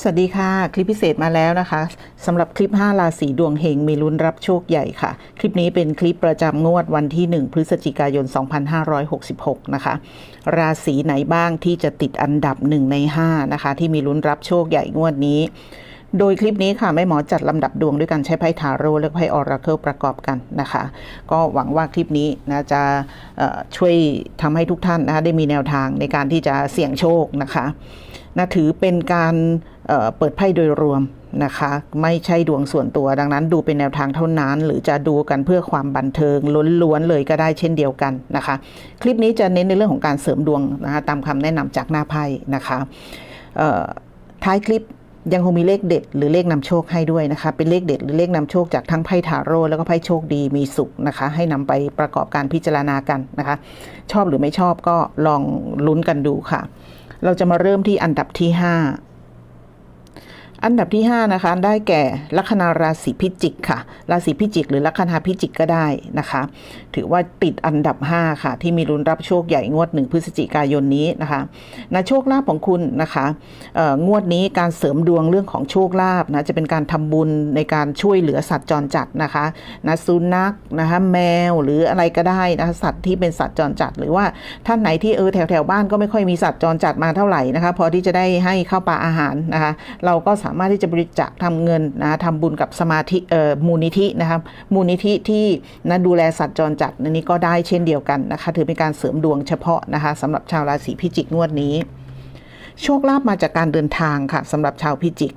สวัสดีค่ะ คลิปพิเศษมาแล้วนะคะสำหรับคลิป 5 ราศีดวงเฮงมีลุ้นรับโชคใหญ่ค่ะ คลิปนี้เป็นคลิปประจำงวดวันที่ 1 พฤศจิกายน 2566 นะคะ ราศีไหนบ้างที่จะติดอันดับ 1 ใน 5 นะคะ ที่มีลุ้นรับโชคใหญ่งวดนี้ โดยคลิปนี้ค่ะแม่หมอจัดลำดับดวงด้วยการใช้ไพ่ทาโร่และไพ่ออราเคิลประกอบกันนะคะ ก็หวังว่าคลิปนี้นะจะช่วยทำให้ทุกท่านนะคะได้มีแนวทางในการที่จะเสี่ยงโชคนะคะนะถือเป็นการเเปิดไพ่โดยรวมนะคะ ไม่ใช่ดวงส่วนตัวดังนั้นดูเป็นแนวทางเท่านั้น หรือจะดูกันเพื่อความบันเทิงล้วนๆเลยก็ได้เช่นเดียวกันนะคะ คลิปนี้จะเน้นในเรื่องของการเสริมดวงนะคะตามคำแนะนำจากหน้าไพ่นะคะท้ายคลิปยังคงมีเลขเด็ดหรือเลขนำโชคให้ด้วยนะคะ เป็นเลขเด็ดหรือเลขนำโชคจากทั้งไพ่ทาโร่แล้วก็ไพ่โชคดีมีสุขนะคะ ให้นำไปประกอบการพิจารณากันนะคะ ชอบหรือไม่ชอบก็ลองลุ้นกันดูค่ะ เราจะมาเริ่มที่อันดับที่ 5 อันดับที่ 5 นะคะ ได้แก่ลัคนาราศีพิจิกค่ะ ราศีพิจิก หรือลัคนาพิจิกก็ได้นะคะ ถือว่าติดอันดับ 5 ค่ะ ที่มีลุ้นรับโชคใหญ่งวด 1 พฤศจิกายนนี้นะคะนะโชคลาภของคุณนะคะเอ่องวดนี้การเสริมดวงเรื่องของโชคลาภนะจะเป็นการทำบุญในการช่วยเหลือสัตว์จรจัดนะคะนะสุนัขนะคะแมวหรืออะไรก็ได้นะคะสัตว์ที่เป็นสัตว์จรจัด หรือว่าท่านไหนที่เออแถวแถวบ้านก็ไม่ค่อยมีสัตว์จรจัดมาเท่าไหร่นะคะพอที่จะได้ให้ข้าวปลาอาหารนะคะเราก็สามารถที่จะบริจาคทำเงินนะทำบุญกับสมาธิเอ่อมูลนิธินะครับมูลนิธิที่นะดูแลสัตว์จรจัดอันนี้ก็ได้เช่นเดียวกันนะคะถือเป็นการเสริมดวงเฉพาะนะคะสำหรับชาวราศีพิจิกงวดนี้ โชคลาภมาจากการเดินทางค่ะสำหรับชาวพิจิก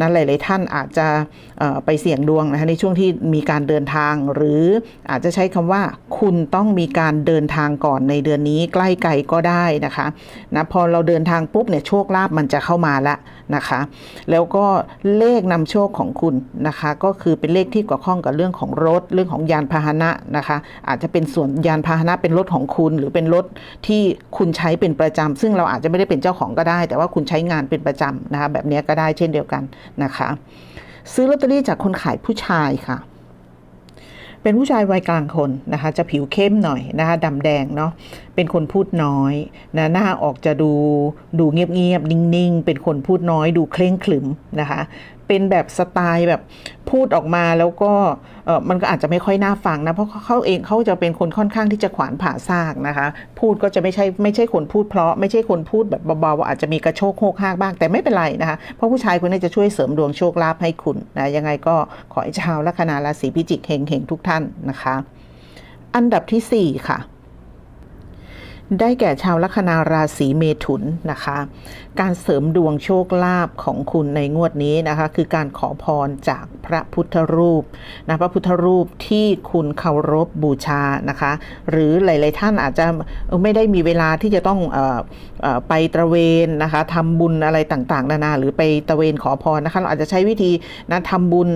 นั้นหลาย ๆ ท่านอาจจะไปเสี่ยงดวงนะคะในช่วงที่มีการเดินทาง หรืออาจจะใช้คำว่า คุณต้องมีการเดินทางก่อนในเดือนนี้ใกล้ไกลก็ได้นะคะนะพอเราเดินทางปุ๊บเนี่ยโชคลาภมันจะเข้ามาละนะคะ แล้วก็เลขนำโชคของคุณนะคะ ก็คือเป็นเลขที่เกี่ยวข้องกับเรื่องของรถ เรื่องของยานพาหนะนะคะ อาจจะเป็นส่วนยานพาหนะเป็นรถของคุณ หรือเป็นรถที่คุณใช้เป็นประจำซึ่งเราอาจจะไม่ได้เป็นเจ้าของก็ได้แต่ว่าคุณใช้งานเป็นประจำนะคะแบบนี้ก็ได้เช่นเดียวกันนะคะ ซื้อลอตเตอรี่จากคนขายผู้ชายค่ะ เป็นผู้ชายวัยกลางคนนะคะ จะผิวเข้มหน่อยนะคะดำแดงเนาะเป็นคนพูดน้อยนะหน้าออกจะดูดูเงียบๆนิ่งๆ เป็นคนพูดน้อย ดูเคร่งขรึมนะคะเป็นแบบสไตล์แบบพูดออกมาแล้วก็มันก็อาจจะไม่ค่อยน่าฟังนะ เพราะเขาเองเขาจะเป็นคนค่อนข้างที่จะขวานผ่าซากนะคะ พูดก็จะไม่ใช่ไม่ใช่คนพูดเพราะไม่ใช่คนพูดแบบเบาๆอาจจะมีกระโชกโคกหากบ้างแต่ไม่เป็นไรนะคะ เพราะผู้ชายคนนี้จะช่วยเสริมดวงโชคลาภให้คุณนะยังไงก็ขอให้ชาวลัคนาราศีพิจิกเฮงๆทุกท่านนะคะ อันดับที่ 4 ค่ะ ได้แก่ชาวลัคนาราศีเมถุนนะคะ การเสริมดวงโชคลาภของคุณในงวดนี้นะคะ คือการขอพรจากพระพุทธรูปนะพระพุทธรูปที่คุณเคารพบูชานะคะ หรือหลาย ๆ ท่านอาจจะไม่ได้มีเวลาที่จะต้องออไปตระเวนนะคะทำบุญอะไรต่าง ๆ นานาหรือไปตระเวนขอพรนะคะเราอาจจะใช้วิธีนะทำบุญ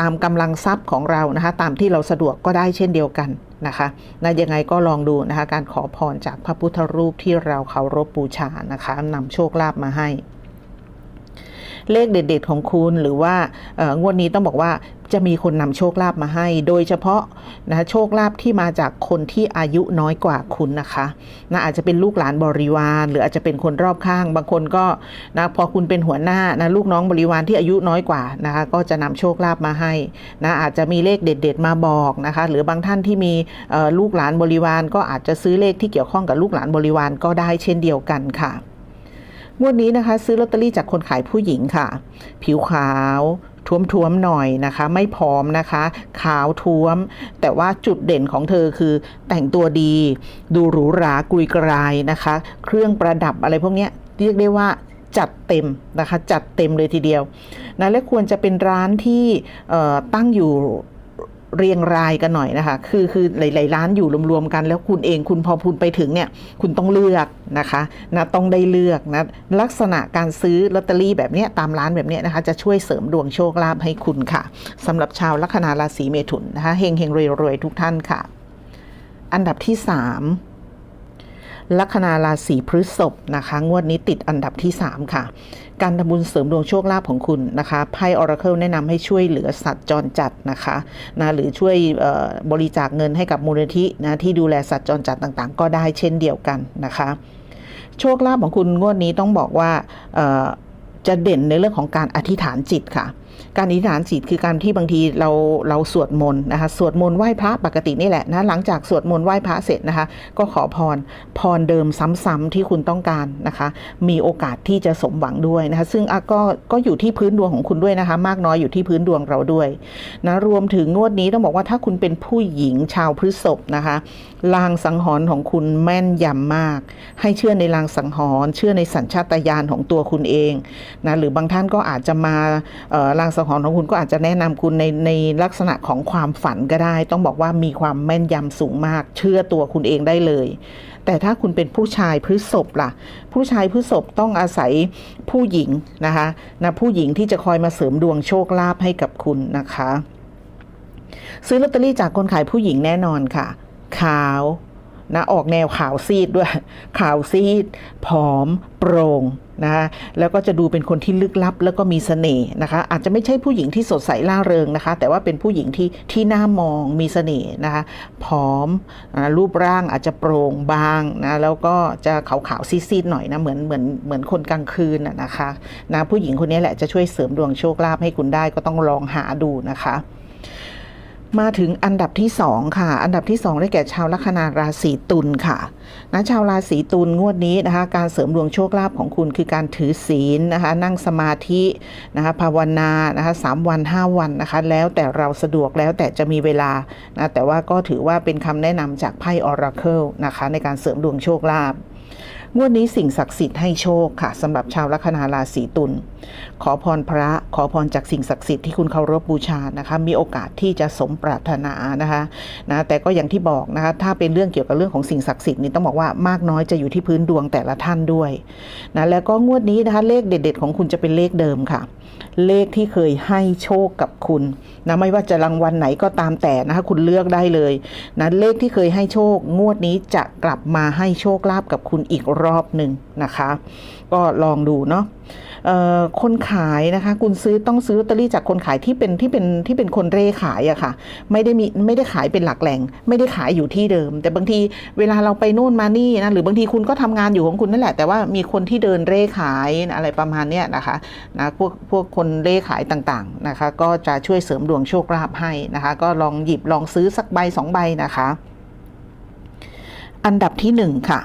ตามกำลังทรัพย์ของเรานะคะ ตามที่เราสะดวกก็ได้เช่นเดียวกัน นะคะนะยังไงก็ลองดูนะคะ การขอพรจากพระพุทธรูปที่เราเคารพบูชานะคะนำโชคลาภมาให้ เลขเด็ดๆของคุณหรือว่างวดนี้ต้องบอกว่าจะมีคนนำโชคลาภมาให้ โดยเฉพาะนะโชคลาภที่มาจากคนที่อายุน้อยกว่าคุณนะคะนะอาจจะเป็นลูกหลานบริวาร หรืออาจจะเป็นคนรอบข้าง บางคนก็นะพอคุณเป็นหัวหน้านะลูกน้องบริวารที่อายุน้อยกว่านะคะก็จะนำโชคลาภมาให้นะอาจจะมีเลขเด็ด ๆ มาบอกนะคะ หรือบางท่านที่มีลูกหลานบริวาร ก็อาจจะซื้อเลขที่เกี่ยวข้องกับลูกหลานบริวารก็ได้เช่นเดียวกันค่ะ งวดนี้นะคะ ซื้อลอตเตอรี่จากคนขายผู้หญิงค่ะ ผิวขาวท้วมๆหน่อยนะคะ ไม่ผอมนะคะ ขาวท้วม แต่ว่าจุดเด่นของเธอคือ แต่งตัวดี ดูหรูหรากุยกรายนะคะ เครื่องประดับอะไรพวกนี้เรียกได้ว่าจัดเต็มนะคะ จัดเต็มเลยทีเดียวนะและควรจะเป็นร้านที่ตั้งอยู่ เรียงรายกันหน่อยนะคะ คือคือหลายๆร้านอยู่รวมๆกัน แล้วคุณเองคุณพอคุณไปถึงเนี่ยคุณต้องเลือกนะคะนะต้องได้เลือกนะลักษณะการซื้อลอตเตอรี่แบบเนี้ยตามร้านแบบเนี้ยนะคะ จะช่วยเสริมดวงโชคลาภให้คุณค่ะสำหรับชาวลัคนาราศีเมถุนนะคะเฮงเฮงรวยรวยทุกท่านค่ะ อันดับที่ 3 ลัคนาราศีพฤษภนะคะ งวดนี้ติดอันดับที่ 3 ค่ะ การทำบุญเสริมดวงโชคลาภของคุณนะคะไพ่ออราเคิลแนะนำให้ช่วยเหลือสัตว์จรจัดนะคะนะหรือช่วยบริจาคเงินให้กับมูลนิธินะที่ดูแลสัตว์จรจัดต่างๆ ก็ได้เช่นเดียวกันนะคะ โชคลาภของคุณงวดนี้ต้องบอกว่าจะเด่นในเรื่องของการอธิษฐานจิตค่ะการอธิษฐานจิตคือการที่บางทีเราเราสวดมนต์นะคะสวดมนต์ไหว้พระปกตินี่แหละนะหลังจากสวดมนต์ไหว้พระเสร็จนะคะ ก็ขอพรพรเดิมซ้ำๆที่คุณต้องการนะคะ มีโอกาสที่จะสมหวังด้วยนะคะ ซึ่งก็ก็อยู่ที่พื้นดวงของคุณด้วยนะคะ มากน้อยอยู่ที่พื้นดวงเราด้วยนะรวมถึงงวดนี้ต้องบอกว่าถ้าคุณเป็นผู้หญิงชาวพฤษภนะคะลางสังหรณ์ของคุณแม่นยำมาก ให้เชื่อในลางสังหรณ์เชื่อในสัญชาตญาณของตัวคุณเองนะหรือบางท่านก็อาจจะมาลางสังหรณ์ของคุณก็อาจจะแนะนำคุณในในลักษณะของความฝันก็ได้ ต้องบอกว่ามีความแม่นยำสูงมาก เชื่อตัวคุณเองได้เลย แต่ถ้าคุณเป็นผู้ชายพฤษภล่ะ ผู้ชายพฤษภต้องอาศัยผู้หญิงนะคะนะผู้หญิงที่จะคอยมาเสริมดวงโชคลาภให้กับคุณนะคะ ซื้อลอตเตอรี่จากคนขายผู้หญิงแน่นอนค่ะ ขาว นะออกแนวขาวซีดด้วย ขาวซีด ผอม โปร่งนะคะแล้วก็จะดูเป็นคนที่ลึกลับแล้วก็มีเสน่ห์นะคะ อาจจะไม่ใช่ผู้หญิงที่สดใสล่าเริงนะคะ แต่ว่าเป็นผู้หญิงที่ที่น่ามองมีเสน่ห์นะคะ ผอมรูปร่างอาจจะโปร่งบางนะแล้วก็จะขาวๆซีดๆหน่อยนะเหมือนเหมือนเหมือนคนกลางคืนนะนะคะนะผู้หญิงคนนี้แหละจะช่วยเสริมดวงโชคลาภให้คุณได้ก็ต้องลองหาดูนะคะ มาถึงอันดับที่สองค่ะ อันดับที่สองได้แก่ชาวลัคนาราศีตุลค่ะนะชาวราศีตุลงวดนี้นะคะ การเสริมดวงโชคลาภของคุณคือการถือศีลนะคะ นั่งสมาธินะคะภาวนานะคะสามวันห้าวันนะคะ แล้วแต่เราสะดวกแล้วแต่จะมีเวลานะแต่ว่าก็ถือว่าเป็นคำแนะนำจากไพ่ออราเคิลนะคะ ในการเสริมดวงโชคลาภ งวดนี้สิ่งศักดิ์สิทธิ์ให้โชคค่ะสำหรับชาวลัคนาราศีตุลขอพรพระขอพรจากสิ่งศักดิ์สิทธิ์ที่คุณเคารพบูชานะคะ มีโอกาสที่จะสมปรารถนานะคะนะแต่ก็อย่างที่บอกนะคะถ้าเป็นเรื่องเกี่ยวกับเรื่องของสิ่งศักดิ์สิทธิ์นี่ต้องบอกว่ามากน้อยจะอยู่ที่พื้นดวงแต่ละท่านด้วยนะแล้วก็งวดนี้นะคะเลขเด็ด ๆ ของคุณจะเป็นเลขเดิมค่ะ เลขที่เคยให้โชคกับคุณนะไม่ว่าจะรางวัลไหนก็ตามแต่นะคะคุณเลือกได้เลยนะเลขที่เคยให้โชคงวดนี้จะกลับมาให้โชคลาภกับคุณอีกรอบหนึ่งนะคะ ก็ลองดูเนาะคนขายนะคะคุณซื้อต้องซื้อลอตเตอรี่จากคนขายที่เป็นที่เป็นที่เป็นคนเร่ขายอะค่ะ ไม่ได้มีไม่ได้ขายเป็นหลักแหล่ง ไม่ได้ขายอยู่ที่เดิม แต่บางทีเวลาเราไปโน่นมานี่นะหรือบางทีคุณก็ทำงานอยู่ของคุณนั่นแหละ แต่ว่ามีคนที่เดินเร่ขายอะไรประมาณเนี้ยนะคะนะพวกพวกคนเร่ขายต่างๆนะคะ ก็จะช่วยเสริมดวงโชคลาภให้นะคะ ก็ลองหยิบลองซื้อสักใบสองใบนะคะ อันดับที่หนึ่งค่ะ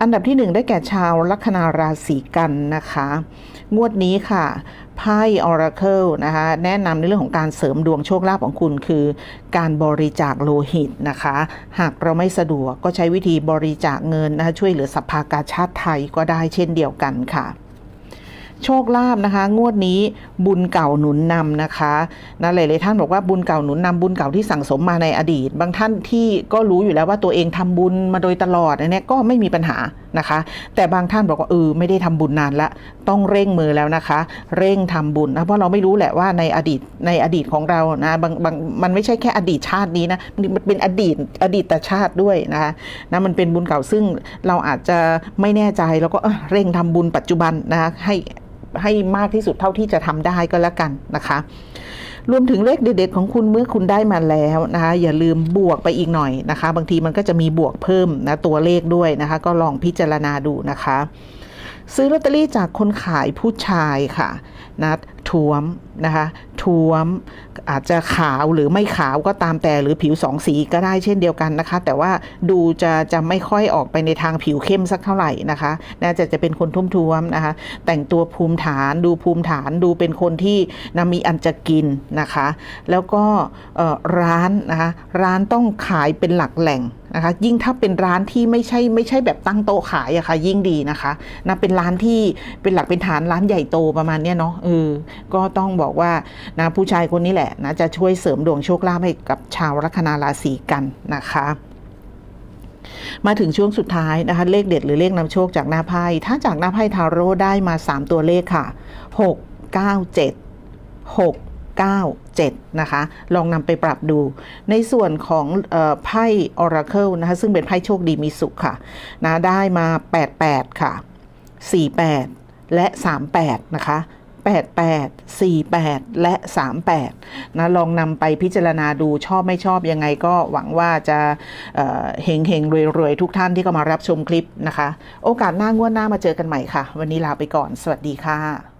อันดับที่หนึ่งได้แก่ชาวลัคนาราศีกันนะคะ งวดนี้ค่ะไพ่ออราเคิลนะคะแนะนำในเรื่องของการเสริมดวงโชคลาภของคุณคือ การบริจาคโลหิตนะคะ หากเราไม่สะดวกก็ใช้วิธีบริจาคเงินนะคะช่วยเหลือสภากาชาติไทยก็ได้เช่นเดียวกันค่ะ โชคลาภนะคะ งวดนี้บุญเก่าหนุนนำนะคะนะหลายๆท่านบอกว่าบุญเก่าหนุนนำบุญเก่าที่สั่งสมมาในอดีต บางท่านที่ก็รู้อยู่แล้วว่าตัวเองทำบุญมาโดยตลอดอันเนี้ยก็ไม่มีปัญหานะคะ แต่บางท่านบอกว่าเออไม่ได้ทำบุญนานละต้องเร่งมือแล้วนะคะ เร่งทำบุญนะเพราะเราไม่รู้แหละว่าในอดีตในอดีตของเรานะบางบางมันไม่ใช่แค่อดีตชาตินี้นะมันเป็นอดีตอดีตชาติด้วยนะคะนะมันเป็นบุญเก่าซึ่งเราอาจจะไม่แน่ใจแล้วก็เออเร่งทำบุญปัจจุบันนะคะให้ ให้มากที่สุดเท่าที่จะทำได้ก็แล้วกันนะคะ รวมถึงเลขเด็ดๆของคุณเมื่อคุณได้มาแล้วนะคะ อย่าลืมบวกไปอีกหน่อยนะคะ บางทีมันก็จะมีบวกเพิ่มนะตัวเลขด้วยนะคะ ก็ลองพิจารณาดูนะคะ ซื้อลอตเตอรี่จากคนขายผู้ชายค่ะนะท้วมนะคะ ท้วม อาจจะขาวหรือไม่ขาวก็ตามแต่หรือผิวสองสีก็ได้เช่นเดียวกันนะคะ แต่ว่าดูจะจะไม่ค่อยออกไปในทางผิวเข้มสักเท่าไหร่นะคะน่าจะจะเป็นคนทุ่มท้วมนะคะ แต่งตัวภูมิฐานดูภูมิฐานดูเป็นคนที่นะมีอันจะกินนะคะ แล้วก็ร้านนะคะร้านต้องขายเป็นหลักแหล่งนะคะยิ่งถ้าเป็นร้านที่ไม่ใช่ไม่ใช่แบบตั้งโต๊ะขายอะค่ะยิ่งดีนะคะนะเป็นร้านที่เป็นหลักเป็นฐานร้านใหญ่โตประมาณเนี้ยเนาะเออก็ต้องบอกว่านะผู้ชายคนนี้แหละนะจะช่วยเสริมดวงโชคลาภให้กับชาวลัคนาราศีกันนะคะมาถึงช่วงสุดท้ายนะคะ เลขเด็ดหรือเลขนำโชคจากหน้าไพ่ถ้าจากหน้าไพ่ทาโร่ได้มา 3 ตัวเลขค่ะ 6 9 7 6 9 7 นะคะ ลองนำไปปรับดู ในส่วนของเออไพ่ Oracle นะคะ ซึ่งเป็นไพ่โชคดีมีสุขค่ะนะได้มา 88 ค่ะ 48 และ 38 นะคะ 88 48 และ 38 นะลองนำไปพิจารณาดูชอบไม่ชอบยังไงก็หวังว่าจะเฮงเฮงรวยรวยๆทุกท่านที่เข้ามารับชมคลิปนะคะ โอกาสหน้างวดหน้ามาเจอกันใหม่ค่ะ วันนี้ลาไปก่อน สวัสดีค่ะ